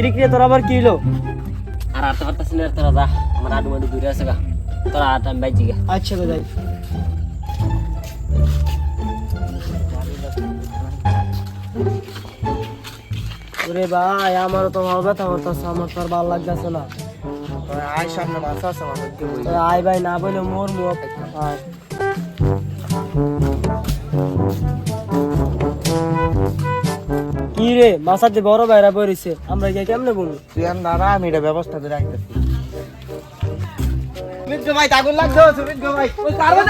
কিরে কিরে তোর আবার কি হলো আর আটতে পারতাছি না তোরা যা। আমার আডু মাডু দূরে আছে গা। তোরা আট আমি বাইছি গা। আচ্ছা তো যাই। ওরে ভাই আমারও তো ভালো ব্যথা করতেছে আমার তো আর ভালো লাগতেছে না। আয় সামনে মাছ আছে আমার আয় ভাই না বলে মোর মুখ বড় ভাইরা আমরা গিয়ে কেমনে বলব? তুই আর দাঁড়া আমি এটা ব্যবস্থা করে রাখতেছি। ভাই আগুন লাগছো সুমিত ভাই। ওই কারবা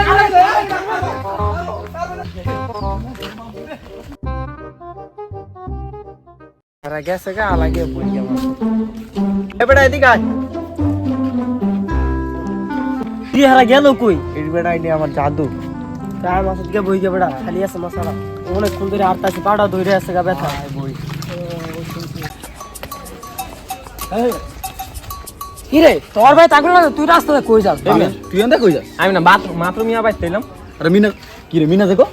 তারা গেছে গা লাগে বই কেমন এ এদিকে আয়। কি হারা গেল কই? আমার জাদু। গায়ে মাসাত গিয়ে বই গে বেড়া খালি আছে মশালা। অনেকক্ষণ ধরে আটটাছে পাটা ধরে আছে গা ব্যথা। বই। কি রে তোর ভাই তাকলে না তুই রাস্তাতে কই যাস? তুই এনটা কই যাস? আমি না বাথরুম মাত্র মিয়া বাইতে এলাম আরে মিনা কি রে মিনা দেখো?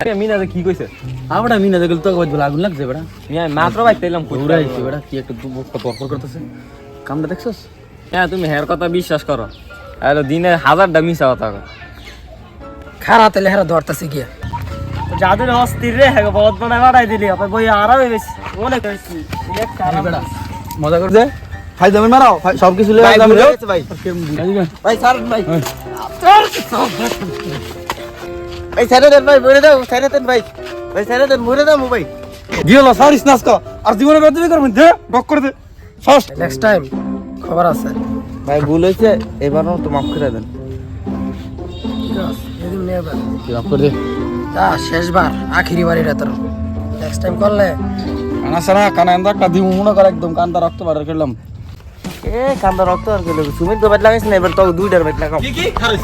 আরে মিনা কি কইছে? আবড়া মিনা দেখল তো কই আগুন লাগছে বেড়া। মিয়া মাত্র বাইতে এলাম পুরা আইছে বেড়া কি একটা তরফর করতেছে। কামটা দেখছস? হ্যাঁ তুমি হের কথা বিশ্বাস করো। আর দিনে হাজারটা মিশা কথা। খারা তেলে হেরা ধরতাছে গিয়া। জাদুর অস্থির রে হ্যাঁ বহুত বড় বাড়াই দিলি আপনি বই আরামে বেশি অনেক বেড়া মজা করছে ফাই দামি মারাও সব কিছু ভাই, ভাই। ভাই ভাই। স্যার ভাই ভাই ছেড়ে দেন ভাই মরে দাও ছেড়ে দেন ভাই। ভাই ছেড়ে দেন মরে দাও ভাই। গিয়েলো সারিস নাস্কা আর জীবনে বেদ দিবি করবেন দে বক করে দে। ফার্স্ট নেক্সট টাইম খবর আছে। ভাই ভুল হয়েছে এবারও তো মাফ করে দেন। মাফ করে দে। তা শেষবার আখিরি বার এটা তোর। নেক্সট টাইম করলে। কানা সারা কানা এন্দা একটা দিমু মনে করে একদম কান্দা রক্ত বার করলাম এ কান্দা রক্ত আর করলাম সুমিত তো বাইট লাগাইছ না এবার তো দুইটার বাইট লাগাও কি কি? খারিস